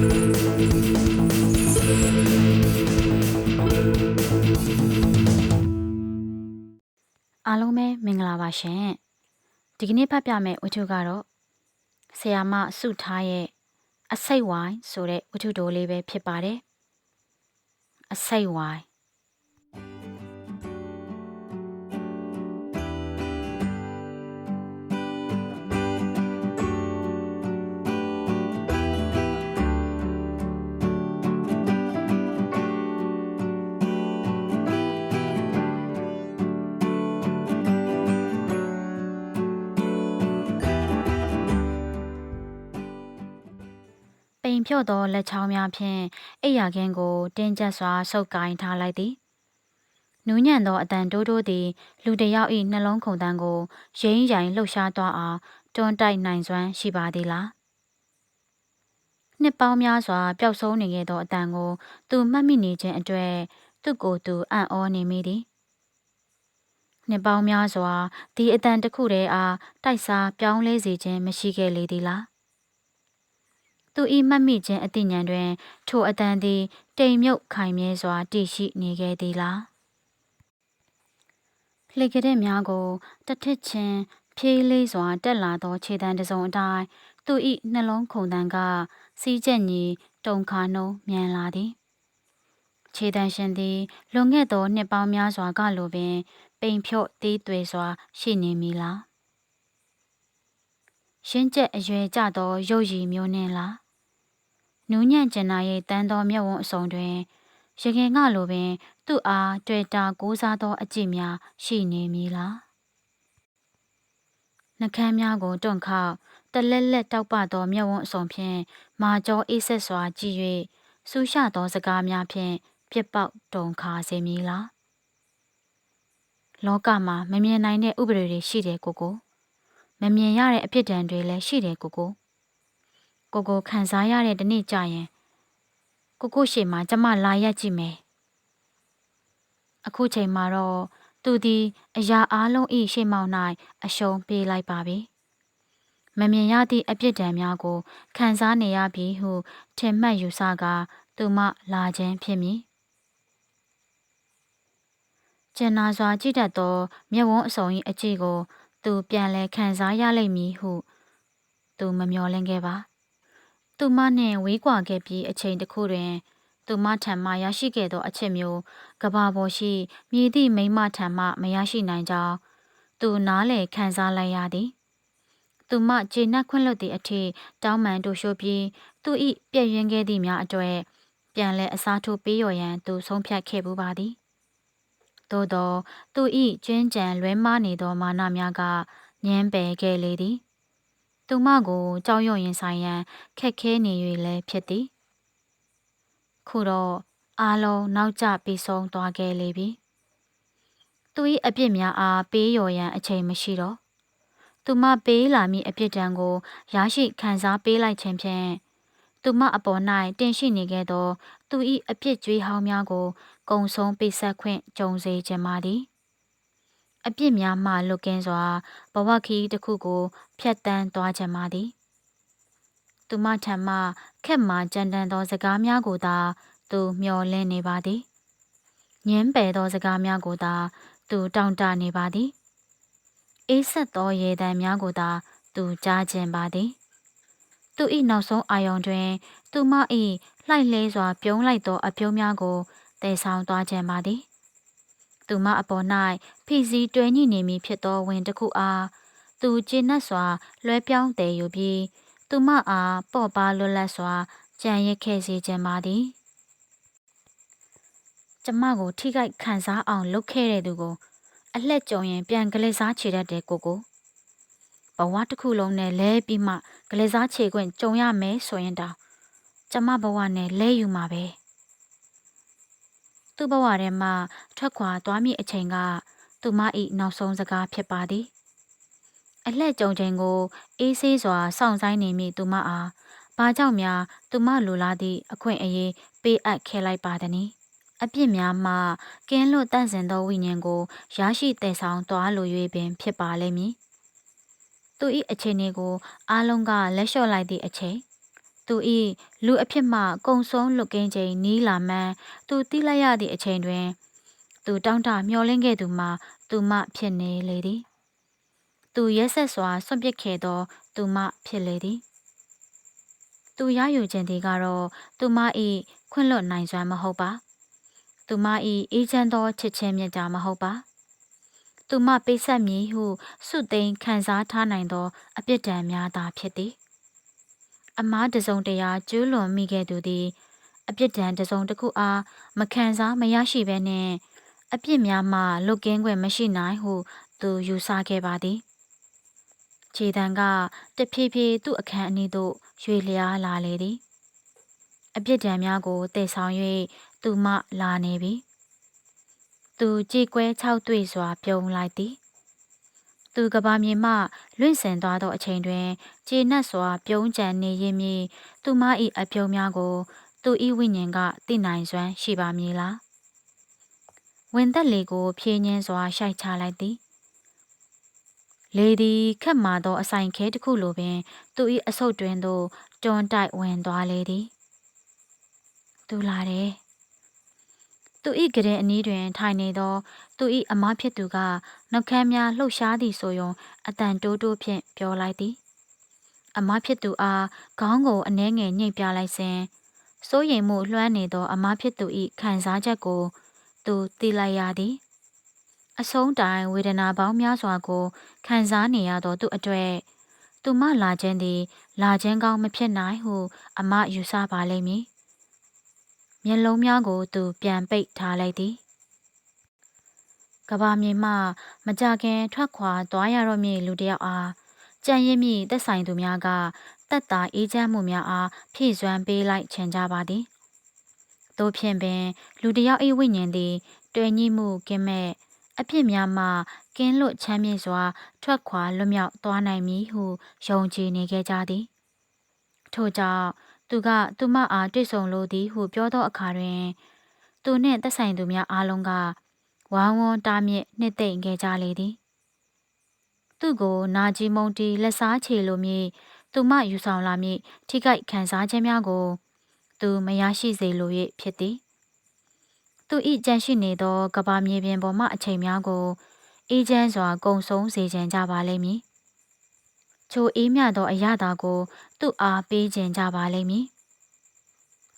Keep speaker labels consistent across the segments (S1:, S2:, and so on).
S1: အားလုံးပဲမင်္ဂလာပါရှင်ဒီကနေ့ဖတ်ပြမယ့်ဝတ္ထုကတော့ဆရာမစုထားရဲ့အစိတ်ဝိုင်းဆိုတဲ့ဝတ္ထုတိုလေးပဲဖြစ်ပါတယ်အစိတ်ဝိုင်း ပိန်ဖြော့သောလက်ချောင်းများဖြင့်အိယာခင်းကို တင်းကျပ်စွာဆုပ်ကိုင်ထားလိုက်သည်နူးညံ့သောအတန်တိုးတိုးသည် လူတစ်ယောက်၏နှလုံးခုန်တန်းကိုရင်းရိုင်လှုပ်ရှားသွားအောင်တွန်းတိုက်နိုင်စွမ်းရှိပါသည်လားနှစ်ပေါင်းများစွာပျောက်ဆုံးနေခဲ့သောအတန်ကိုသူမှတ်မိနေခြင်းအတွေ့သူ့ကိုယ်သူအံ့ဩနေမိသည်နှစ်ပေါင်းများစွာဒီအတန်တစ်ခုတည်းအားတိုက်စားပြောင်းလဲစေခြင်းမရှိခဲ့လေသည်လား သူဤမှတ်မိခြင်းအသိဉာဏ်တွင် ထိုအတန်သည် တိမ်မြုပ်ခိုင်မြဲစွာတည်ရှိနေခဲ့သည်လားလှေကတဲ့များကိုတထစ်ချင်းဖြေးလေးစွာတက်လာသောခြေတံတစ်စုံအတိုင်းသူဤနှလုံးခုန်တန်းကစီးကျက်ညီတုန်ခါနှုံမြန်လာသည်ခြေတံရှင်သည်လွန်ခဲ့သောနှစ်ပေါင်းများစွာကလိုပင် ပိန်ဖြော့သေးသွေစွာရှိနေမည်လား ရှင်းကျက်အရွယ်ကြသောရုပ်ရည်မျိုးနှင့်လားနူးညံ့ကျင်နာရဲ့တန်းသောမျက်ဝန်းအစုံတွင်ရခင်ကလိုပင် သူ့အားတွေ့တာကိုးစားသောအကြည့်များရှိနေမည်လားနှကမ်းများကိုတွန့်ခောက်တလက်လက်တောက်ပသောမျက်ဝန်းအစုံဖြင့်မာကျောအေးဆက်စွာကြည့်၍စူးရှသောစကားများဖြင့်ပြစ်ပေါက်တုန်ခါစေမည်လားလောကမှာမမြင်နိုင်တဲ့ဥပဒေတွေရှိတယ်ကိုကို မမြင်ရတဲ့အဖြစ်တန်တွေလည်းရှိတယ်ကိုကိုကိုကိုခံစားရတဲ့ဒီနေ့ကြာရင်ကိုကိုရှေ့မှာကျမလာရက်ကြည့်မယ်အခုချိန်မှာတော့သူသည်အရာအားလုံးဤရှေ့မောက်၌အရှုံးပေးလိုက်ပါပြီမမြင်ရသည့်အပြစ်ဒဏ်များကိုခံစားနေရပြီဟုထင်မှတ်ယူဆကာသူမလာခြင်းဖြစ်မည်ကျင်နာစွာကြည့်တတ်သောမျက်ဝန်းအစုံ၏အကြည့်ကို သူပြန်လဲခံစားရလိမ့်မည်ဟု သူမမျှော်လင့်ခဲ့ပါသူမနှင့်ဝေးကွာခဲ့ပြီးအချိန်တစ်ခုတွင် သူမထံမှရရှိခဲ့သောအချက်မျိုးကဘာပေါ်ရှိမြည်သည့်မိမထံမှမရရှိနိုင်ကြောင်းသူနားလေခံစားလိုက်ရသည်သူမခြေနှက်ခွင့်လွတ်သည့်အထိတောင်းပန်တို့ရှို့ပြီးသူ၏ပြည့်ရင်းခဲ့သည့်များအတွေ့ပြန်လဲအစားထိုးပေးရော်ရန်သူဆုံးဖြတ်ခဲ့ပူပါသည် သို့သောသူ၏ကျွင်းကြံလွဲမားနေသောမာနများကညှင်းပယ်ခဲ့လေသည် သူမကိုကြောက်ရွံ့ရင်ဆိုင်ရန်ခက်ခဲနေ၍လည်းဖြစ်သည် ခုတော့အားလုံးနောက်ကျပြီးဆုံးသွားခဲ့လေပြီသူ၏အပြစ်များအားပေးရော်ရန်အချိန်မရှိတော့သူမပေးလာမည့်အပြစ်ဒဏ်ကိုရရှိခံစားပေးလိုက်ခြင်းဖြင့် သူမအပေါ်၌တင်ရှိနေခဲ့သော သူ၏အပြစ်ကြွေးဟောင်းများကိုကုံဆုံးပိတ်ဆက်ခွင့်ကြုံစေခြင်းပါသည်အပြစ်များမှလွတ်ကင်းစွာဘဝခီးတစ်ခုကိုဖျက်ဆီးသွားခြင်းပါသည်သူမထံမှခက်မှကြမ်းတမ်းသောစကားများကိုသာသူမျှော်လင့်နေပါသည်ညင်းပယ်သောစကားများကိုသာသူတောင့်တနေပါသည်အေးဆက်သောရေတံများကိုသာသူကြားခြင်းပါသည် သူ၏နောက်ဆုံးအာယုံတွင် သူမ၏လှိုက်လဲစွာ ပြုံးလိုက်သော အပြုံးများကိုတည်ဆောင်သွားခြင်းပါသည်သူမအပေါ်၌ဖိစီးတွဲညှိနေမည်ဖြစ်သောဝင်တစ်ခုအားသူကျေနပ်စွာ လွှဲပြောင်းတည်ယူပြီး သူမအားပေါ့ပါလွတ်လပ်စွာကြံရစ်ခဲ့စေခြင်းပါသည်ကျမကိုထိခိုက်ခံစားအောင် လုပ်ခဲ့တဲ့သူကို အလှက်ကြုံရင်ပြန်ကလေးစားချေတတ်တယ်ကိုကို ဘဝတစ်ခုလုံးနဲ့လဲပြီးမှကလေးစားချေခွင့်ကြုံရမယ်ဆိုရင်တောင်ကျမဘဝနဲ့လဲယူမှာပဲသူ့ဘဝထဲမှာထွက်ခွာသွားမိအချိန်ကသူမ၏နောက်ဆုံးစကားဖြစ်ပါသည်အလှဲ့ကြုံချိန်ကိုအေးဆေးစွာစောင့်ဆိုင်နေမိသူမအားဘာကြောင့်များသူမလိုလားသည့်အခွင့်အရေးပေးအပ်ခဲ့လိုက်ပါသနည်းအပြစ်များမှကင်းလွတ်တန့်စင်သောဝိညာဉ်ကိုရရှိတည်ဆောင်သွားလို၍ပင်ဖြစ်ပါလိမ့်မည် သူ၏အခြေအနေကိုအားလုံးကလက်လျှော့လိုက်သည့်အချိန်သူဤလူအဖြစ်မှကုံဆုံးလွတ်ကင်းချိန်နီးလာမှန်းသူသိလိုက်ရသည့်အချိန်တွင် သူတောင်းတမျောလင်းခဲ့သူမှာသူမဖြစ်နေလေသည်သူရက်ဆက်စွာဆွန့်ပစ်ခဲ့သောသူမဖြစ်လေသည်သူရယူခြင်းသည်ကတော့သူမ၏ခွင့်လွတ်နိုင်စွမ်းမဟုတ်ပါ သူမ၏အေးချမ်းသောချစ်ချင်းမြတ်တာမဟုတ်ပါ သူမပေးဆက်မည်ဟုစုသိမ်းခံစားထားနိုင်သော အပြစ်ဒဏ်များသာဖြစ်သည်အမားတစုံတရာကျူးလွန်မိခဲ့သူသည် အပြစ်ဒဏ်တစုံတစ်ခုအားမခံစားမရရှိဘဲနှင့်အပြစ်များမှလွတ်ကင်းခွင့်မရှိနိုင်ဟု သူယူဆခဲ့ပါသည်ခြေတံကတဖြည်းဖြည်းသူ့အခန်းအနီးသို့ရွေလျားလာလေသည် အပြစ်ဒဏ်များကိုတည်ဆောင်၍သူမလာနေပြီ သူကြည်ကွဲခြောက်သွေ့စွာပြုံးလိုက်သည်သူကဘာမြေမှလွင့်စင်သွားသောအချိန်တွင်ခြေနှက်စွာ ပြုံးကြံနေရင်းမည်သူမ၏အပြုံးများကို သူ၏ဝိညာဉ်ကသိနိုင်စွမ်းရှိပါမည်လားဝင်သက်လေကို ဖြင်းညင်းစွာရှိုက်ချလိုက်သည်လေသည်ခက်မာသောအဆိုင်ခဲတစ်ခုလိုပင် သူ၏အဆုတ်တွင်သို့တွန်းတိုက်ဝင်သွားလေသည်သူလာတယ် သူ၏ကရင်အနီးတွင်ထိုင်နေသော သူ၏အမဖြစ်သူကနှုတ်ခမ်းများလှုပ်ရှားသည်ဆိုယုံအတန်တိုးတိုးဖြင့်ပြောလိုက်သည်အမဖြစ်သူအားခေါင်းကိုအနှဲငယ်ညှိပ်ပြလိုက်စဉ်စိုးရိမ်မှုလွှမ်းနေသော အမဖြစ်သူ၏ခံစားချက်ကို သူသိလိုက်ရသည်အဆုံးတိုင်ဝေဒနာပေါင်းများစွာကိုခံစားနေရသောသူအတွေ့သူမလာခြင်းသည် လာခြင်းကောင်းမဖြစ်နိုင်ဟု အမယူဆပါလိမ့်မည် မျက်လုံးများကိုသူပြန်ပိတ်ထားလိုက်သည်ကဘာမြေမှမကြခင်ထွက်ခွာသွားရတော့မည်လူတစ်ယောက်အားကြံရည်မိသက်ဆိုင်သူများကတက်တာအေးချမ်းမှုများအားဖြည့်စွမ်းပေးလိုက်ချင်ကြပါသည်တို့ဖြင့်ပင်လူတစ်ယောက်၏ဝိညာဉ်သည်တွေ့ညှိမှုကင်းမဲ့အဖြစ်များမှကင်းလွတ်ချမ်းမြေ့စွာ ထွက်ခွာလွတ်မြောက်သွားနိုင်မည်ဟုယုံကြည်နေခဲ့ကြသည်ထို့ကြောင့် သူကသူမအားတွေ့ဆုံလိုသည်ဟုပြောသောအခါတွင် သူနှင့်သက်ဆိုင်သူများအားလုံးကဝမ်းဝန်းတားမြစ်နှစ်သိမ့်ခဲ့ကြလေသည် သူ့ကိုနာကြီးမုံတီလက်စားချေလိုမည်သူမယူဆောင်လာမည်ထိခိုက်ခံစားခြင်းများကို သူမရရှိစေလို၍ဖြစ်သည် သူဤကြံရှိနေသောကဘာမြေပြင်ပေါ်မှအချိန်များကိုအေးချမ်းစွာကုံဆုံးစေခြင်းကြပါလိမ့်မည်ချိုအေးမြသောအရာသာကို သူ့အားပေးခြင်းကြပါလိမ့်မည်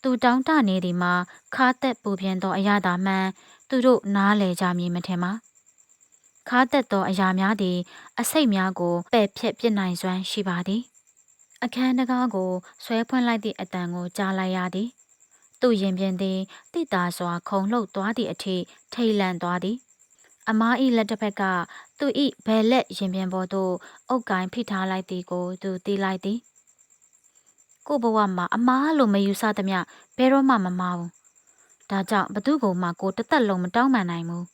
S1: သူတောင်းတနေသည်မှာခါသက်ပူပြင်းသောအရာသာမှန်သူတို့နားလည်ကြမည်မထင်ပါခါသက်သောအရာများသည် အစိတ်များကိုပယ်ဖြတ်ပြစ်နိုင်စွမ်းရှိပါသည်အခန်းတကားကိုဆွဲဖွင့်လိုက်သည့်အတန်ကိုကြားလိုက်ရသည်သူ့ရင်ပြင်သည်တိတာစွာခုံလှုပ်သွားသည့်အထိထိတ်လန့်သွားသည်အမားဤလက်တစ်ဖက်ကသူဤဘယ်လက်ရင်ပြင်ပေါ်သို့အုပ်ကိုင်းဖိထားလိုက်သည်ကိုသူသိလိုက်သည် ကိုဘဝမှာအမားလိုမယူဆသမျှဘယ်တော့မှမမားဘူးဒါကြောင့်ဘသူ့ကိုမှကိုတသက်လုံးမတောင်းပန်နိုင်ဘူး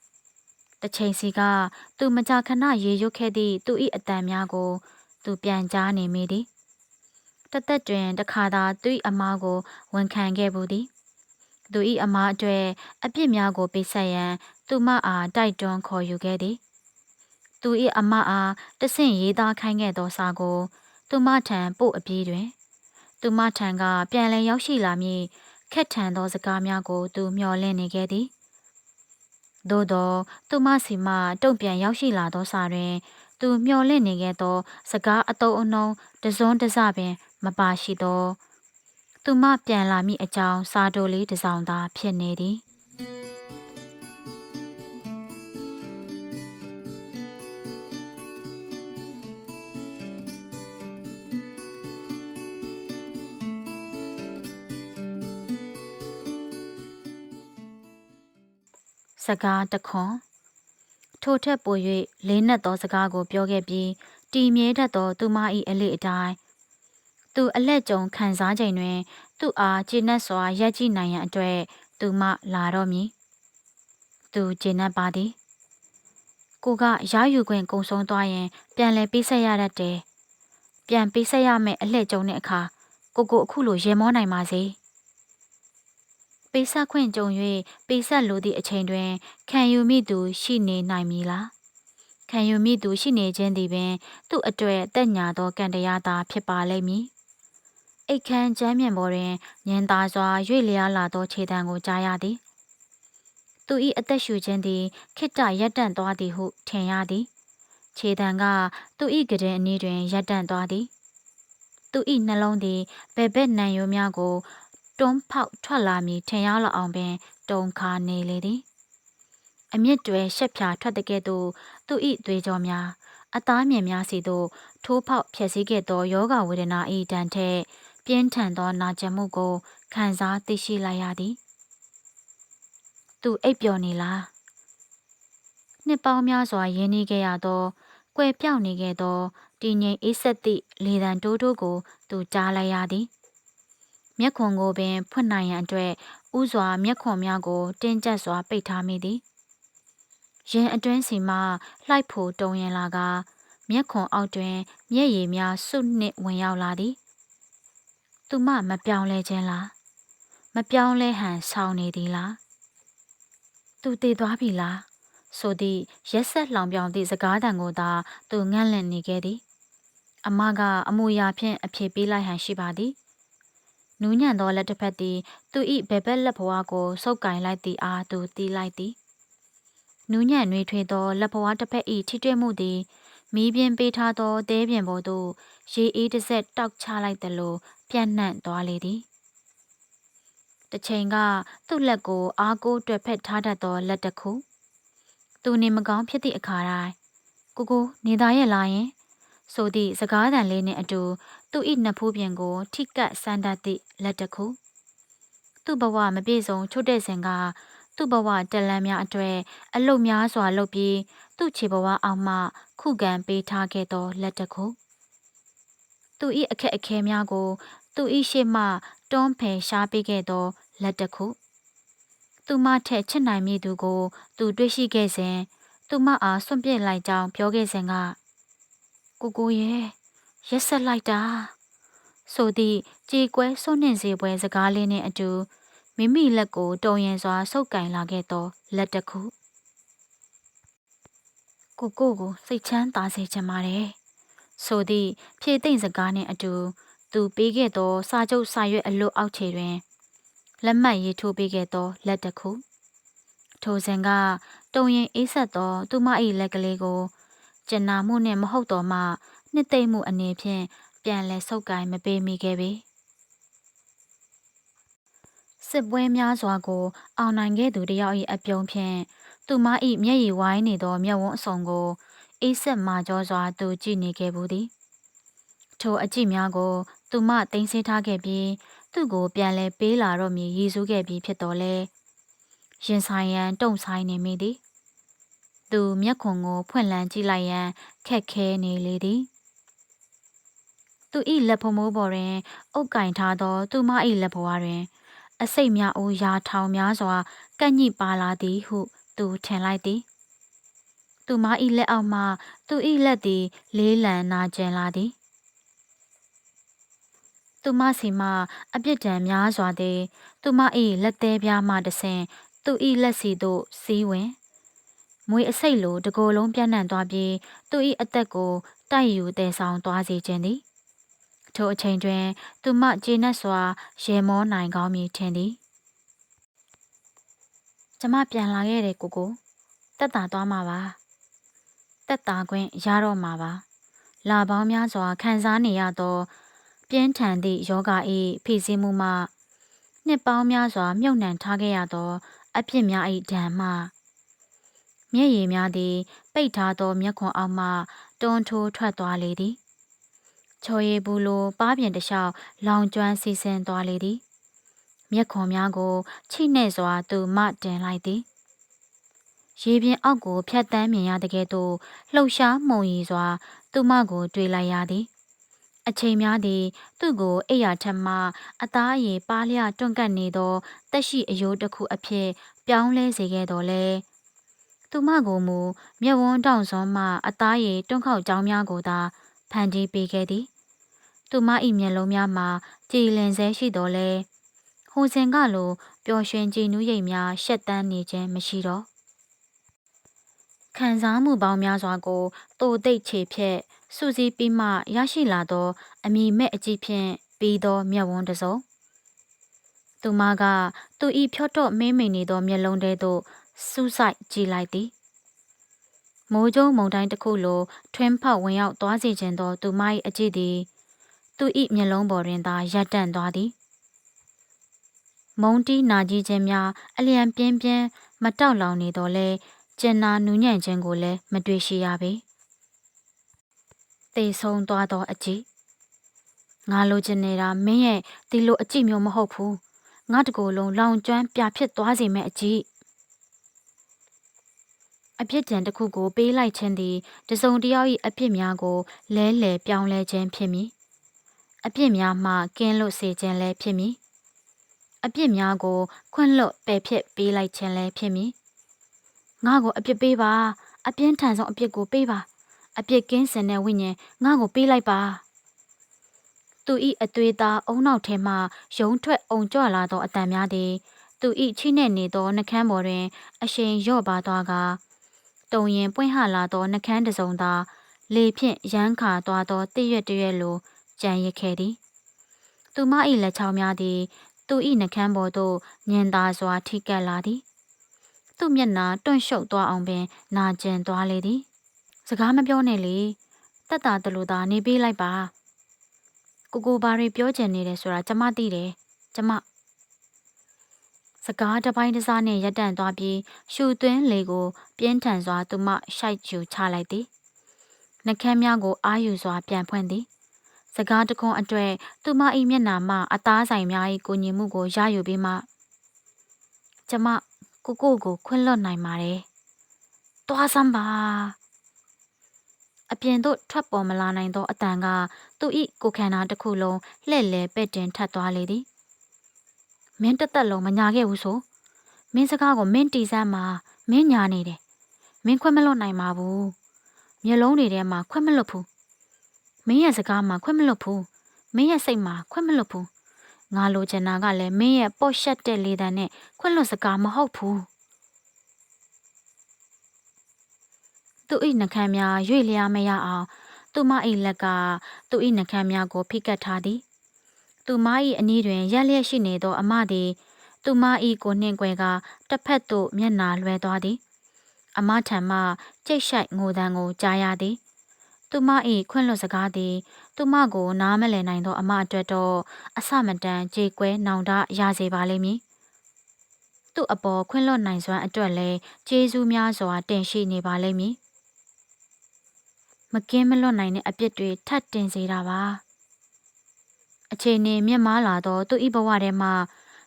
S1: ။တစ်ချိန်စီကသူမကြခဏရေရွတ်ခဲ့သည့်သူ၏အတန်များကို သူပြန်ကြားနေမိသည်။တသက်တွင်တခါသာသူ၏အမားကိုဝန်ခံခဲ့ဘူးသည်။သူ၏အမားအတွေ့အပြစ်များကိုပေးဆက်ရန် သူမအားတိုက်တွန်းခေါ်ယူခဲ့သည်။သူ၏အမအားတဆင့်ရေးသားခိုင်းခဲ့သောစာကို သူမထံပို့အပြီးတွင် သူမထံကပြန်လည်ရောက်ရှိလာမည်ခက်ထန်သောစကားများကို သူမျှော်လင့်နေခဲ့သည်သို့သောသူမစီမှတုံ့ပြန်ရောက်ရှိလာသောစာတွင် သူမျှော်လင့်နေခဲ့သော စကားအတုံးအနှုံတစွန်းတစပင် မပါရှိသော သူမပြန်လာမိအကြောင်းစာတိုလေးတစ်စောင်သာဖြစ်နေသည် စကားတခွန်ထိုထက်ပို၍လေးနက်သောစကားကိုပြောခဲ့ပြီးတီမြဲတတ်သောသူမ၏အလေအတိုင်းသူအလက်ကြုံခံစားချိန်တွင် သူ့အားကျေနပ်စွာရက်ကြည့်နိုင်ရန်အတွက်သူမလာတော့မည်သူကျေနပ်ပါသည်ကိုကရယူခွင့်ကုံဆုံးသွားရင် ပြန်လဲပေးဆက်ရတတ်တယ်ပြန်ပေးဆက်ရမယ့်အလှည့်ကြုံတဲ့အခါကိုကိုအခုလိုရေမောနိုင်ပါစေ။ ပေးဆက်ခွင့်ကြုံ၍ပေးဆက်လိုသည့်အချိန်တွင် ခံယူမိသူရှိနေနိုင်မည်လားခံယူမိသူရှိနေခြင်းသည်ပင် သူ့အတွေ့တက်ညာသောကံတရားသာဖြစ်ပါလိမ့်မည်အိတ်ခမ်းကျမ်းမြင့်ပေါ်တွင်ညင်သာစွာရွေ့လျားလာသောခြေတံကိုကြားရသည်သူ၏အသက်ရှူခြင်းသည်ခိတ္တရပ်တန့်သွားသည်ဟုထင်ရသည်ခြေတံကသူ၏ကတဲ့အနီးတွင်ရပ်တန့်သွားသည်သူ၏နှလုံးသည်ဘယ်ဘက်နံရိုးများကို တွန်းဖောက်ထွက်လာမည်ထင်ရလောက်အောင်ပင်တုန်ခါနေလေသည်အမြင့်တွယ်ရှက်ဖြာထွက်တဲ့ကဲ့သို့သူ၏သွေးကြောများအသားမြင်များစီသို့ထိုးဖောက်ဖျက်ဆီးခဲ့သောယောဂဝေဒနာ၏တန်ထက်ပြင်းထန်သောနာကျင်မှုကိုခံစားသိရှိလိုက်ရသည်သူအိပ်ပျော်နေလားနှစ်ပေါင်းများစွာရင်းနှီးခဲ့ရသောကွယ်ပြောက်နေခဲ့သောတည်ငြိမ်အေးဆက်သည့်လေတံတိုးတိုးကိုသူကြားလိုက်ရသည် မျက်ခွန်ကိုပင် ဖွင့်နိုင်ရန်အတွက်ဥစွာမျက်ခွန်များကို တင်းကျပ်စွာ ပိတ်ထားမိသည်ရင်အတွင်းစီမှလှိုက်ဖို့တုံရင်လာက မျက်ခွန်အောက်တွင် မျက်ရည်များစွနှင့်ဝင်ရောက်လာသည်သူမမပြောင်းလဲခြင်းလားမပြောင်းလဲဟန်ဆောင်းနေသည်လားသူတည်သွားပြီလားဆိုသည့်ရက်ဆက်လောင်ပြောင်သည့်စကားတန်ကိုသာသူငန့်လန့်နေခဲ့သည် အမကအမူအရာဖြင့်အဖြေပေးလိုက်ဟန်ရှိပါသည် နူးညံ့သောလက်တစ်ဖက်သည် သူ၏ဘယ်ဘက်လက်ဘဝကိုစုပ်ကင်လိုက်သည့်အားသူတီးလိုက်သည်နူးညံ့နှွေးထွေးသောလက်ဘဝတစ်ဖက်၏ထိတွေ့မှုသည်မီးပြင်းပေးထားသောတဲပြင်ပေါ်သို့ရေအေးတစ်ဆက်တောက်ချလိုက်သလိုပြန့်နှံ့သွားလေသည်တစ်ချိန်ကသူ့လက်ကိုအားကိုးတွက်ဖက်ထားတတ်သောလက်တစ်ခု သူနေမကောင်းဖြစ်သည့်အခါတိုင်းကိုကိုနေသားရဲ့လားယင် ဆိုသည့်စကားသံလေးနှင့်အတူသူ၏နှစ်ဖူးပြင်ကို ထိကပ်ဆန်းတတ်သည့်လက်တစ်ခုသူ့ဘဝမပြည့်စုံချွတ်တဲ့စဉ်ကသူ့ဘဝတက်လန်းများအတွေ့အလုတ်များစွာလုပ်ပြီးသူ့ခြေဘဝအောင်မှ ခုခံပေးထားခဲ့သောလက်တစ်ခုသူ၏အခက်အခဲများကို သူ၏ရှေ့မှတွန်းဖယ်ရှားပေးခဲ့သောလက်တစ်ခုသူမထက်ချစ်နိုင်မည်သူကို သူတွေ့ရှိခဲ့စဉ်သူမအားစွန့်ပစ်လိုက်ကြောင်းပြောခဲ့စဉ်က ကိုကိုရဲ့ရက်ဆက်လိုက်တာဆိုသည့်ကြေကွဲစွန့်နှင့်စေပွဲစကားလေးနှင့်အတူမိမိလက်ကိုတုံရင်စွာဆုပ်ကင်လာခဲ့သောလက်တစ်ခုကိုကိုကိုစိတ်ချမ်းသာစေချင်ပါတယ်ဆိုသည့်ဖြည့်သိမ့်စကားနှင့်အတူသူပေးခဲ့သော စာချုပ်စာရွက်အလွတ်အောက်ခြေတွင်လက်မှတ်ရေးထိုးပေးခဲ့သောလက်တစ်ခုထိုစဉ်ကတုံရင်အေးဆက်သောသူမ၏လက်ကလေးကို ကျနာမှုနှင့်မဟုတ်တော့မှနှစ်သိမ့်မှုအနေဖြင့်ပြန်လဲဆုပ်ကိုင်မပေးမိခဲ့ပေစစ်ပွဲများစွာကို အောင်နိုင်ခဲ့သူတယောက်၏အပြုံးဖြင့်သူမ၏မျက်ရည်ဝိုင်းနေသောမျက်ဝန်းအစုံကိုအေးဆက်မာကြောစွာသူကြည့်နေခဲ့ဘူးသည်ထိုအကြည့်များကို သူမသိမ်းဆည်းထားခဲ့ပြီးသူ့ကိုပြန်လဲပေးလာတော့မည်ရည်စူးခဲ့ပြီးဖြစ်တော်လဲရင်ဆိုင်ရန်တုံဆိုင်နေမိသည် သူမျက်ခွန်ကိုဖွင့်လန်းကြည့်လိုက်ရန်ခက်ခဲနေလေသည်သူ၏လက်ဖမိုးပေါ်တွင် အုပ်ကင်ထားသော သူမ၏လက်ဘဝတွင် အစိတ်များအိုးရာထောင်များစွာကန့်ညိပါလာသည်ဟု သူထင်လိုက်သည်သူမ၏လက်အောက်မှသူ၏လက်သည် လေးလံနာကျင်လာသည်သူမစီမှအပြစ်ဒဏ်များစွာသည် သူမ၏လက်သေးပြားမှတဆင်သူ၏လက်စီသို့စီးဝင် မွေအစိတ်လိုတကိုယ်လုံးပြန့်နှံ့သွားပြီးသူ၏အသက်ကိုတိုက်ယူတည်ဆောင်သွားစေခြင်းသည်ထိုအချိန်တွင် သူမကျေနပ်စွာရေမောနိုင်ကောင်းမည်ထင်သည်ကျမပြန်လာခဲ့တယ်ကိုကိုတက်တာသွားမှာပါတက်တာခွင့်ရတော့မှာပါလာပေါင်းများစွာခံစားနေရသော ပြင်းထန်သည့်ယောဂ၏ဖိစီးမှုမှနှစ်ပေါင်းများစွာမြုပ်နှံထားခဲ့ရသော အဖြစ်များ၏ဒဏ်မှ မျက်ရည်များသည် ပိတ်ထားသောမျက်ခွန်အောက်မှတွန်းထိုးထွက်သွားလေသည်ချော်ရည်ဘူးလိုပါးပြင်တလျှောက်လောင်ကျွမ်းစီးဆင်းသွားလေသည်မျက်ခွန်များကိုချိနဲ့စွာသူမတင်လိုက်သည်ရေပြင်အောက်ကိုဖြတ်တန်းမြင်ရတဲ့ကဲ့သို့လှုပ်ရှားမှုန်ရည်စွာ သူမကို တွေ့လိုက်ရသည်အချိန်များသည် သူ့ကိုအိယာထက်မှအသားအရည်ပါးလျတွန့်ကပ်နေသောတက်ရှိအယိုးတစ်ခုအဖြစ် ပြောင်းလဲစေခဲ့တော်လဲ သူမကိုမူမျက်ဝန်းတောင်စွန်းမှအသားရည်တွန့်ခေါက်ကြောင်းများကိုသာဖန်တီးပေးခဲ့သည်သူမ၏မျက်လုံးများမှာကြည်လင်ဆဲရှိတော်လဲဟိုစဉ်ကလိုပျော်ရွှင်ကြည်နူးရိပ်များရှက်တန်းနေခြင်းမရှိတော့ခံစားမှုပေါင်းများစွာကိုတိုသိတ်ချေဖြက်စူးစီးပြီးမှရရှိလာသောအမိမဲ့အကြည့်ဖြင့်ပြီးသောမျက်ဝန်းတစ်စုံသူမကသူဤဖြော့တော့မင်းမိန်နေသောမျက်လုံးထဲသို့ စူးစိုက်ကြည့်လိုက်သည်မိုးကြုံမုန်တိုင်းတစ်ခုလိုထွင်းဖောက်ဝင်ရောက်သွားစေခြင်းသောသူမ၏အကြည့်သည် သူ၏မျက်လုံးပေါ်တွင်သာရပ်တန့်သွားသည်မုံတီးနာကြီးခြင်းများအလျံပြင်းပြင်းမတောက်လောင်နေတော့လဲကျင်နာနူးညံ့ခြင်းကိုလည်းမတွေ့ရှိရပေတေဆုံးသွားသောအကြည့်ငါလိုချင်နေတာမင်းရဲ့ဒီလိုအကြည့်မျိုးမဟုတ်ဘူးငါတကိုယ်လုံးလောင်ကျွမ်းပြဖြစ်သွားစေမယ့်အကြည့် အပြစ်ဒဏ်တစ်ခုကိုပေးလိုက်ခြင်းသည်တစုံတစ်ယောက်၏အပြစ်များကိုလဲလှယ်ပြောင်းလဲခြင်းဖြစ်မည်အပြစ်များမှကင်းလွတ်စေခြင်းလည်းဖြစ်မည်အပြစ်များကိုခွင့်လွတ်ပယ်ဖြစ်ပေးလိုက်ခြင်းလည်းဖြစ်မည်ငါ့ကိုအပြစ်ပေးပါအပြင်းထန်ဆုံးအပြစ်ကိုပေးပါအပြစ်ကင်းစင်တဲ့ဝိညာဉ်ငါ့ကိုပေးလိုက်ပါသူဤအသွေးသားအုံနောက်ထဲမှယုံထွက်အုံကြွလာသောအတန်များသည် သူဤချိနဲ့နေသောနှကမ်းပေါ်တွင် အရှိန်လျော့ပါသွားကာ တုံရင်ပွင့်ဟလာသောနှကမ်းတစုံသာလေဖြင့်ရမ်းခါသွားသောတည့်ရွက်တည့်ရွက်လိုကြံရစ်ခဲ့သည်သူမ၏လက်ချောင်းများသည် သူ၏နှကမ်းပေါ်သို့ညင်သာစွာထိကပ်လာသည်သူ့မျက်နှာတွန့်ရှုပ်သွားအောင်ပင်နာကျင်သွားလေသည်စကားမပြောနဲ့လေတက်တာတလူသာနေပေးလိုက်ပါကိုကိုဘာတွေပြောချင်နေတယ်ဆိုတာကျမသိတယ်ကျမ စကားတစ်ပိုင်းတစ်စားနဲ့ရပ်တန့်သွားပြီးရှူသွင်းလေကို ပြင်းထန်စွာသူမရှိုက်ကျူချလိုက်သည်နှကမ်းများကိုအာယူစွာပြန်ဖွင့်သည်စကားတခွန်းအတွေ့သူမ၏မျက်နှာမှအသားဆိုင်များ၏ကိုညင်မှုကိုရယူပြီးမှကျမကိုကိုကိုခွင့်လွတ်နိုင်ပါတယ်။သွားစမ်းပါအပြင်သို့ထွက်ပေါ်မလာနိုင်သောအတန်ကသူ၏ကိုခန္ဓာတစ်ခုလုံးလှဲ့လဲပဲ့တင်ထပ်သွားလေသည် မင်းတက်တက်လုံးမညာခဲ့ဘူးဆိုမင်းစကားကိုမင်းတီးစမ်းမှာမင်းညာနေတယ်မင်းခွင့်မလွတ်နိုင်ပါဘူးမျက်လုံးတွေထဲမှာခွင့်မလွတ်ဘူးမင်းရဲ့စကားမှာခွင့်မလွတ်ဘူးမင်းရဲ့စိတ်မှာခွင့်မလွတ်ဘူးငါလိုချင်တာကလည်းမင်းရဲ့ပေါ့ရှက်တဲ့လေတံနဲ့ခွင့်လွတ်စကားမဟုတ်ဘူးသူ့၏နှကမ်းများရွေ့လျားမရအောင်သူမ၏လက်ကသူ၏နှကမ်းများကိုဖိကတ်ထားသည် သူမ၏အနီးတွင်ရက်လျက်ရှိနေသော အမသည် သူမ၏ကိုနှင့်ကွယ်ကတစ်ဖက်သို့မျက်နာလွှဲသွားသည် အမထံမှကြိတ်ရှိုက်ငိုတံကိုကြားရသည် သူမ၏ခွင့်လွတ်စကားသည် သူမကိုနားမလည်နိုင်သော အမအတွက်တော့အဆမတန်ကြေကွဲနောင်တရစေပါလိမ့်မည်သူ့အပေါ်ခွင့်လွတ်နိုင်စွမ်းအတွက်လည်းကျေးဇူးများစွာတင်ရှိနေပါလိမ့်မည်မကင်းမလွတ်နိုင်တဲ့အပြစ်တွေထပ်တင်စေတာပါ အခြေအနေမြင့်မားလာသောသူ၏ဘဝထဲမှာ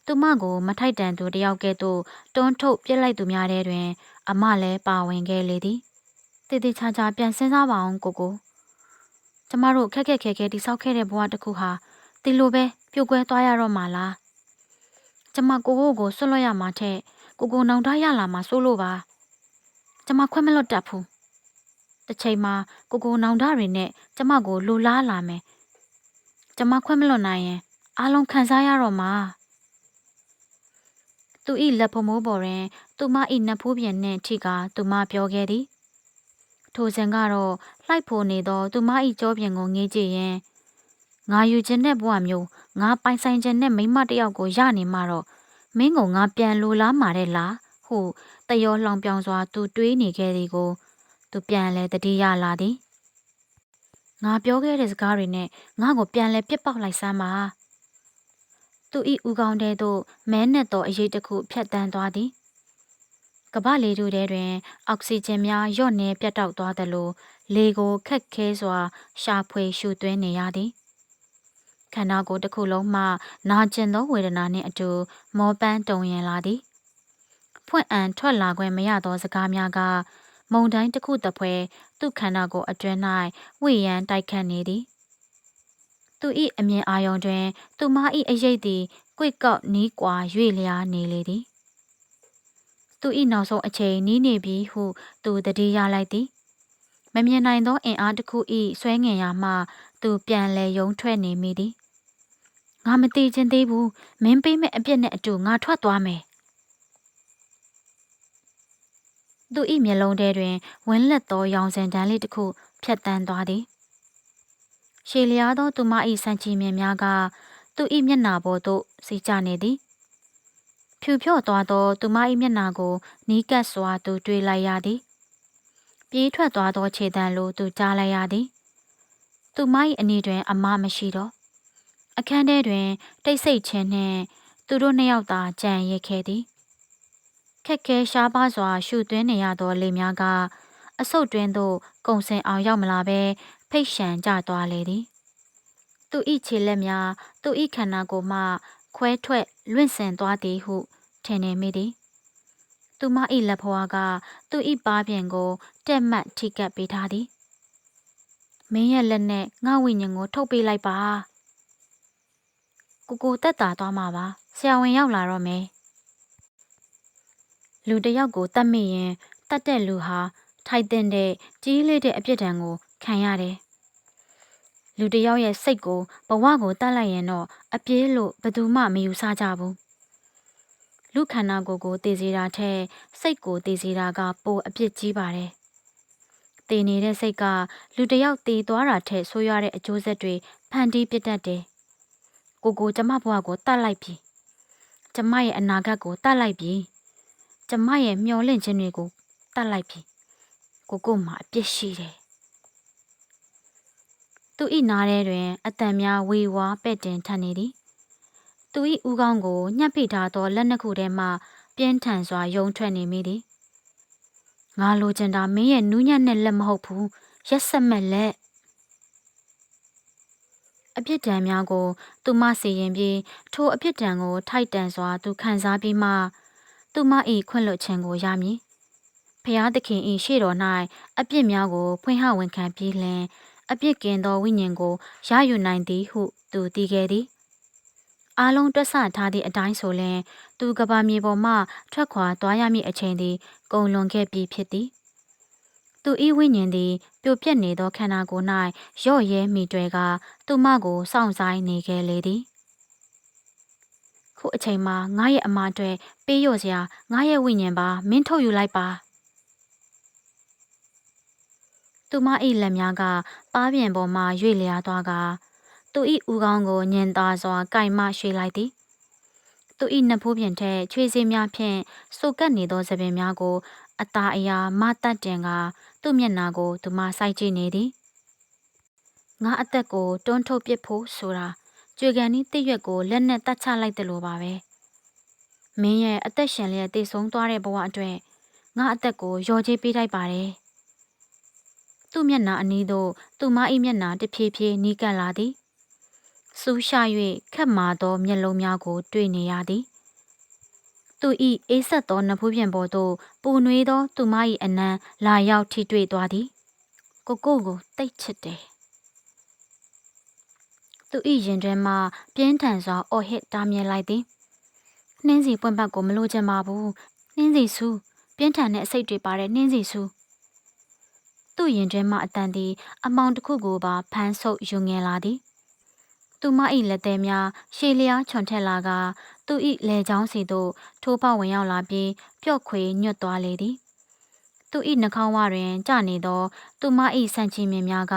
S1: သူမကိုမထိုက်တန်သူတယောက်ကဲ့သို့တွန်းထုတ်ပြစ်လိုက်သူများထဲတွင် အမလည်းပါဝင်ခဲ့လေသည်တည်တည်ချာချာပြန်စဉ်းစားပါအောင်ကိုကိုကျမတို့ခက်ခက်ခဲခဲတိဆောက်ခဲ့တဲ့ဘဝတစ်ခုဟာဒီလိုပဲပြိုကွဲသွားရတော့မှလားကျမကိုကိုကိုဆွလွတ်ရမှာထက်ကိုကိုနောင်တရလာမှာစိုးလို့ပါကျမခွင့်မလွတ်တတ်ဘူးတစ်ချိန်မှာကိုကိုနောင်တတွေနဲ့ကျမကိုလိုလားလာမယ် ကျမခွင့်မလွတ်နိုင်ရင်အားလုံးခံစားရတော့မှာသူဤလက်ဖမိုးပေါ်တွင်သူမဤနဖူးပြင်နှင့်ထိကသူမပြောခဲ့သည်ထိုစဉ်ကတော့လှိုက်ဖို့နေသောသူမဤကြောပြင်ကိုငေးကြည့်ရင်ငါယူခြင်းတဲ့ဘဝမျိုးငါပိုင်ဆိုင်ခြင်းနဲ့မိမတယောက်ကိုရနေမှတော့မင်းကငါပြန်လိုလားမှာတဲ့လားဟုတယောလောင်ပြောင်စွာသူတွေးနေခဲ့သည်ကို သူပြန်လဲတတိယလာသည် ငါပြောခဲ့တဲ့စကားတွေနဲ့ငါ့ကိုပြန်လဲပြစ်ပေါက်လိုက်စမ်းပါသူဤဦးကောင်းတဲ့သို့မဲနဲ့သောအရေးတစ်ခုဖြတ်တန်းသွားသည်ကပလေတို့ထဲတွင် အောက်ဆီဂျင်များလျော့နေပြတ်တောက်သွားသလိုလေကိုခက်ခဲစွာ ရှာဖွေရှူသွင်းနေရသည်ခန္ဓာကိုယ်တစ်ခုလုံးမှနာကျင်သောဝေဒနာနှင့်အတူ မောပန်းတုံရင်လာသည်ဖွင့်အံထွက်လာခွင့်မရသောစကားများက မုံတိုင်းတစ်ခုတပွဲသူ့ခန္ဓာကိုယ်အတွင်း၌ဝိယံတိုက်ခတ်နေသည်သူ၏အမြင်အာရုံတွင် သူမ၏အရေးသည်ကွေ့ကောက်နီးကွာ၍လျားနေလေသည်သူ၏နောက်ဆုံးအချိန်နီးနေပြီဟုသူတတိယလိုက်သည်မမြင်နိုင်သောအင်အားတစ်ခု၏ဆွဲငင်ရာမှ သူပြန်လဲယုံထွက်နေမိသည်ငါမသိချင်းသေးဘူးမင်းပေးမဲ့အပြစ်နဲ့အတူငါထွက်သွားမယ် သူ၏မျက်လုံးထဲတွင်ဝင်းလက်သောရောင်စင်တန်းလေးတစ်ခုဖြတ်တန်းသွားသည်ရှေလျားသောသူမ၏စံချီမြင်များကသူ၏မျက်နှာပေါ်သို့စီကျနေသည်ဖြူဖြော့သွားသောသူမ၏မျက်နှာကိုနီးကပ်စွာသူတွေ့လိုက်ရသည်ပြေးထွက်သွားသောခြေတံလိုသူကြားလိုက်ရသည်သူမ၏အနေတွင် အမမရှိတော့အခန်းထဲတွင် တိတ်ဆိတ်ခြင်းနှင့်သူတို့နှစ်ယောက်သာကြံရစ်ခဲ့သည် ခက်ခဲရှားပါးစွာ ရှုသွင်းနေရသောလေများကအဆုတ်တွင်သို့ကုံစင်အောင်ရောက်မလာဘဲဖိတ်ရှံကျသွားလေသည်သူ၏ခြေလက်များသူ၏ခန္ဓာကိုယ်မှ ခွဲထွက်လွင့်စင်သွားသည်ဟုထင်နေမိသည်သူမ၏လက်ဖွားကသူ၏ပါးပြင်ကိုတက်မှတ်ထိကပ်ပေးထားသည်မင်းရဲ့လက်နဲ့ငါဝိညာဉ်ကို ထုတ်ပေးလိုက်ပါကိုကိုတက်တာသွားမှာပါဆရာဝန်ရောက်လာတော့မယ် လူတစ်ယောက်ကိုတတ်မိရင်တတ်တဲ့လူဟာထိုက်တဲ့ကြီးလေးတဲ့အပြစ်ဒဏ်ကိုခံရတယ်လူတစ်ယောက်ရဲ့စိတ်ကိုဘဝကိုတတ်လိုက်ရင်တော့အပြေးလို့ဘယ်သူမှမယူဆကြဘူးလူခန္ဓာကိုယ်ကိုတည်စေတာထက်စိတ်ကိုတည်စေတာကပိုအပြစ်ကြီးပါတယ်တည်နေတဲ့စိတ်ကလူတစ်ယောက်တည်သွားတာထက်ဆိုးရွားတဲ့အကျိုးဆက်တွေဖန်တီးပစ်တတ်တယ်ကိုကိုကျမဘဝကိုတတ်လိုက်ပြီကျမရဲ့အနာဂတ်ကိုတတ်လိုက်ပြီ ကျမရဲ့မျောလင့်ခြင်းတွေကိုတတ်လိုက်ပြီကိုကိုမှာအပြစ်ရှိတယ်သူဤနားထဲတွင်အတန်များဝေဝါပဲ့တင်ထန်နေသည်သူ၏ဦးခေါင်းကိုညှပ်ပိထားသောလက်နှစ်ခုထဲမှပြင်းထန်စွာယုံထွက်နေမိသည်ငါလိုချင်တာမင်းရဲ့နူးညံ့တဲ့လက်မဟုတ်ဘူးရက်ဆက်မဲ့လက်အပြစ်ဒဏ်များကို သူမစီရင်ပြီးထိုအပြစ်ဒဏ်ကိုထိုက်တန်စွာသူခံစားပြီးမှ သူမ၏ခွင့်လွှတ်ခြင်းကိုရမည်ဖျားသခင်၏ရှေ့တော်၌အပြစ်များကို ဖွင့်ဟဝန်ခံပြီးလျှင်အပြစ်ကင်းသောဝိညာဉ်ကိုရယူနိုင်သည်ဟု သူတည်ခဲ့သည်အားလုံးတွက်ဆထားသည့်အတိုင်းဆိုလျှင် သူကဘာမြေပေါ်မှထွက်ခွာသွားရမည့်အချိန်သည်ကုန်လွန်ခဲ့ပြီဖြစ်သည်သူဤဝိညာဉ်သည်ပြိုပြက်နေသောခန္ဓာကိုယ်၌ရော့ရဲမိတွေ့ကသူမကိုစောင့်ဆိုင်နေခဲ့လေသည် ခုအချိန်မှာငါရဲ့အမအတွက်ပေးရော့စရာငါရဲ့ဝိညာဉ်ပါမင်းထုတ်ယူလိုက်ပါသူမ၏လက်များကပါးပြင်ပေါ်မှရွေ့လျားသွားကသူ၏ဦးခေါင်းကိုညင်သာစွာကင်မရွှေ့လိုက်သည်သူ၏နဖူးပြင်ထက်ချွေစည်းများဖြင့်စိုးကပ်နေသောသပင်များကိုအตาအရာမတတ်တင်ကသူ့မျက်နာကိုသူမစိုက်ကြည့်နေသည်ငါအသက်ကိုတွန်းထုတ်ပစ်ဖို့ဆိုတာ ကြွေကန်ဤတည့်ရွက်ကိုလက်နဲ့တတ်ချလိုက်တယ်လို့ပါပဲမင်းရဲ့အသက်ရှင်လျက်တည်ဆုံးသွားတဲ့ဘဝအတွက်ငါအသက်ကိုရော်ကြေးပေးလိုက်ပါတယ်သူ့မျက်နှာအနီးသို့သူမ၏မျက်နှာတဖြည်းဖြည်းနီးကပ်လာသည်စူးရှာ၍ခက်မာသောမျက်လုံးများကို တွေ့နေရသည်သူ၏အေးဆက်သောနဖူးပြင်ပေါ်သို့ပူနွေးသော သူမ၏အနံလာရောက်ထိတွေ့သွားသည်ကိုကိုကိုတိတ်ချစ်တယ် သူ၏ရင်ထဲမှပြင်းထန်စွာအော်ဟစ်တားမြစ်လိုက်သည်နှင်းစီပွင့်ပတ်ကိုမလိုချင်ပါဘူးနှင်းစီဆူပြင်းထန်တဲ့အစိတ်တွေပါတဲ့နှင်းစီဆူသူ့ရင်ထဲမှအတန်သည် အမောင်တစ်ခုကိုပါဖမ်းဆုပ်ယူငင်လာသည်သူမ၏လက်သေးများရှည်လျားချွန်ထက်လာကသူ၏လေချောင်းစီသို့ထိုးပေါက်ဝင်ရောက်လာပြီးပျော့ခွေညွတ်သွားလေသည်သူ၏နှာခေါင်းဝတွင်ကျနေသော သူမ၏ဆန့်ချီမြင်များက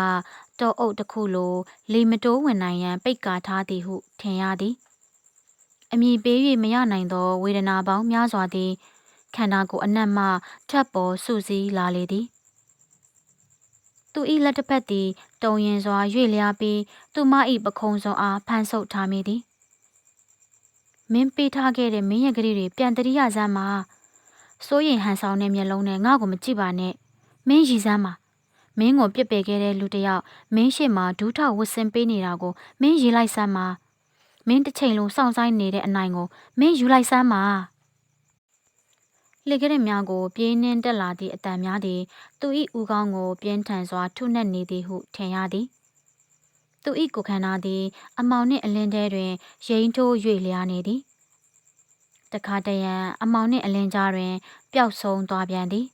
S1: တောအုပ်တစ်ခုလိုလေမတိုးဝင်နိုင်ရန်ပိတ်ကာထားသည်ဟုထင်ရသည်အမိပေး၍မရနိုင်သော ဝေဒနာပေါင်းများစွာသည်ခန္ဓာကိုယ်အနက်မှထပ်ပေါ်စုစည်းလာလေသည်သူ၏လက်တစ်ဖက်သည်တုံရင်စွာရွေ့လျားပြီးသူမ၏ပခုံးစွန်အားဖမ်းဆုပ်ထားမိသည်မင်းပေးထားခဲ့တဲ့မင်းရဲ့ကလေးတွေပြန်တရိယာစမ်းမှာစိုးရင်ဟန်ဆောင်တဲ့မျက်လုံးနဲ့ငါ့ကိုမကြည့်ပါနဲ့မင်းရည်စမ်းမှာ မင်းကိုပြစ်ပယ်ခဲ့တဲ့လူတယောက်မင်းရှိမှဒူးထောက်ဝစ်စင်ပေးနေတာကိုမင်းရေးလိုက်စမ်းမှာမင်းတစ်ချိန်လုံးစောင့်ဆိုင်နေတဲ့အနိုင်ကိုမင်းယူလိုက်စမ်းမှာလေကရက်များကိုပြင်းနှင်းတက်လာသည့်အတန်များသည် သူ၏ဦးခေါင်းကို ပြင်းထန်စွာထုနှက်နေသည်ဟုထင်ရသည်သူ၏ကိုယ်ခန္ဓာသည် အမောင်နှင့်အလင်းထဲတွင်ရိမ့်ထိုး၍လျားနေသည်တခါတရံအမောင်နှင့်အလင်းကြားတွင် ပျောက်ဆုံးသွားပြန်သည်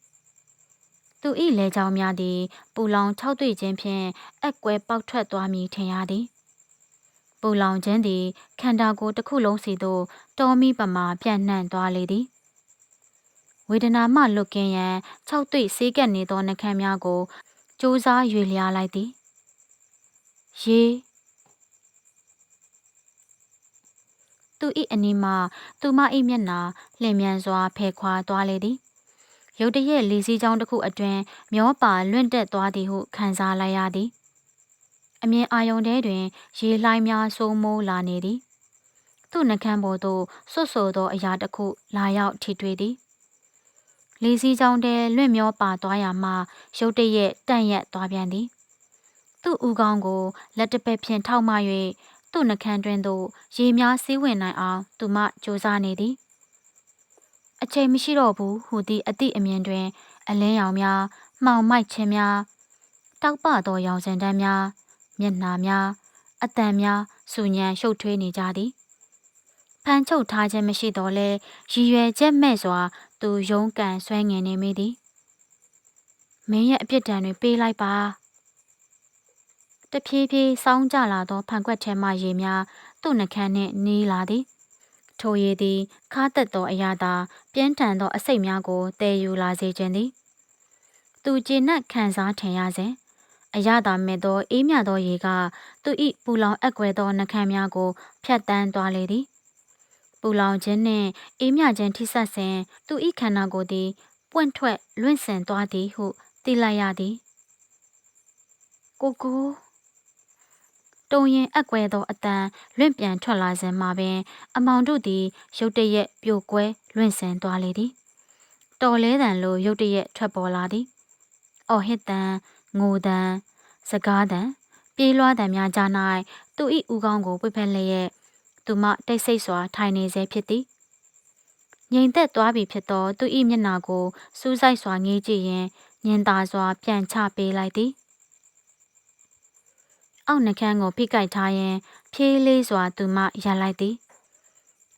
S1: သူ၏လေကြောင်းများသည် ပူလောင်ခြောက်သွေ့ခြင်းဖြင့်အက်ကွဲပေါက်ထွက်သွားမည်ထင်ရသည်ပူလောင်ခြင်းသည်ခန္ဓာကိုယ်တစ်ခုလုံးစီသို့တောမီပမာပြန့်နှံ့သွားလေသည်ဝေဒနာမှလွတ်ကင်းရန်၆တွေ့ဆေးကပ်နေသောနှကမ်းများကိုစူးစားရွေလျားလိုက်သည်ရေသူ၏အနီးမှသူမ၏မျက်နှာလျင်မြန်စွာဖယ်ခွာသွားလေသည် ရုတ်တရက်လီစည်းချောင်းတစ်ခုအတွင်မျောပါလွင့်တက်သွားသည်ဟုခံစားလိုက်ရသည်အမြင်အာရုံထဲတွင် ရေလှိုင်းများစိုးမိုးလာနေသည် သူ့နှကန်းပေါ်သို့ဆွတ်ဆိုသောအရာတစ်ခု လာရောက်ထိတွေ့သည်လေစည်းချောင်းတဲလွင့်မျောပါသွားရမှရုတ်တရက်တန့်ရက်သွားပြန်သည် သူ့ဦးခေါင်းကိုလက်တစ်ဖက်ဖြင့်ထောက်မှ၍သူ့နှကန်းတွင်သို့ရေများစီးဝင်နိုင်အောင် သူမစူးစမ်းနေသည် အချိန်မရှိတော့ဘူးဟူသည့်အသည့်အမြင်တွင် အလင်းရောင်များမှောင်မိုက်ခြင်းများတောက်ပသောရောင်စင်တန်းများမျက်နှာများအတန်များစူညံရှုပ်ထွေးနေကြသည်ဖန်ချုပ်ထားခြင်းမရှိတော့လဲရည်ရွယ်ချက်မဲ့စွာ သူရုံးကန်ဆွဲငင်နေမိသည်မင်းရဲ့အပြစ်ဒဏ်တွေပေးလိုက်ပါတဖြည်းဖြည်းစောင်းကြလာသောဖန်ခွက်ထဲမှရေများသူ့နှကန်းနှင့်နီးလာသည် ထိုရည်သည်ခါတက်သောအရာသာ ပြင်းထန်သောအစိတ်များကိုတည်ယူလာစေခြင်းသည် သူကျေနပ်ခံစားထင်ရစဉ်အရသာမဲ့သောအေးမြသောရေက သူ၏ပူလောင်အက်ကွယ်သောနှကန်းများကို ဖြတ်တန်းသွားလေသည်ပူလောင်ခြင်းနှင့်အေးမြခြင်းထိဆက်စဉ်သူ၏ခန္ဓာကိုယ်သည်ပွင့်ထွက်လွင့်စင်သွားသည်ဟုသိလိုက်ရသည်ကိုကို တုံရင်အက်ကွဲသောအတန်လွင့်ပြန်ထွက်လာစဉ်မှာပင် အမောင်တို့သည် ရုတ်တရက်ပြိုကွဲလွင့်စင်သွားလေသည်တော်လဲတန်လိုရုတ်တရက်ထွက်ပေါ်လာသည်အော်ဟစ်တန်ငိုတန်စကားတန်ပြေးလွှားတန်များကြား၌သူ၏ဦးခေါင်းကိုပွေဖက်လျက်သူမတိတ်ဆိတ်စွာထိုင်နေစေဖြစ်သည်ငြိမ်သက်သွားပြီဖြစ်သောသူ၏မျက်နှာကိုစူးစိုက်စွာငေးကြည့်ရင်ညင်သာစွာပြန်ချပေးလိုက်သည် အောက်နှကန်းကိုဖိကိုက်ထားရင် ဖြေးလေးစွာသူမရလိုက်သည်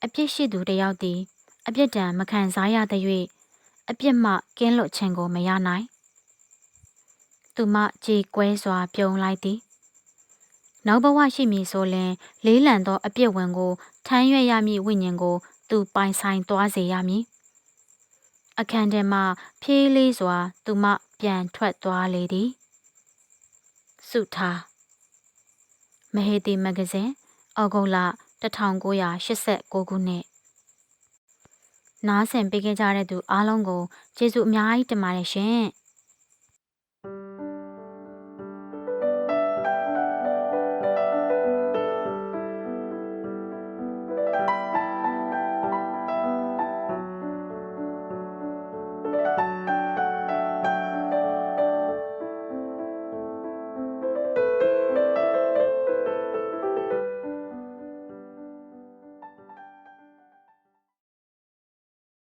S1: အပြစ်ရှိသူတယောက်သည် အပြစ်ဒဏ်မခံစားရသ၍အပြစ်မှကင်းလွတ်ခြင်းကိုမရနိုင်သူမကြေကွဲစွာပြုံးလိုက်သည်နောက်ဘဝရှိမည်ဆိုလျှင်လေးလံသောအပြစ်ဝင်ကိုထမ်းရွက်ရမည့်ဝိညာဉ်ကို သူပိုင်ဆိုင်သွားစေရမည်အခန်းထဲမှဖြေးလေးစွာ သူမပြန်ထွက်သွားလေသည်စုထား မဟေတီမဂ္ဂဇင်းဩဂုတ်လ1989ခုနှစ်နားဆင်ပေးခဲ့ကြတဲ့သူအားလုံးကိုကျေးဇူးအများကြီးတင်ပါတယ်ရှင်။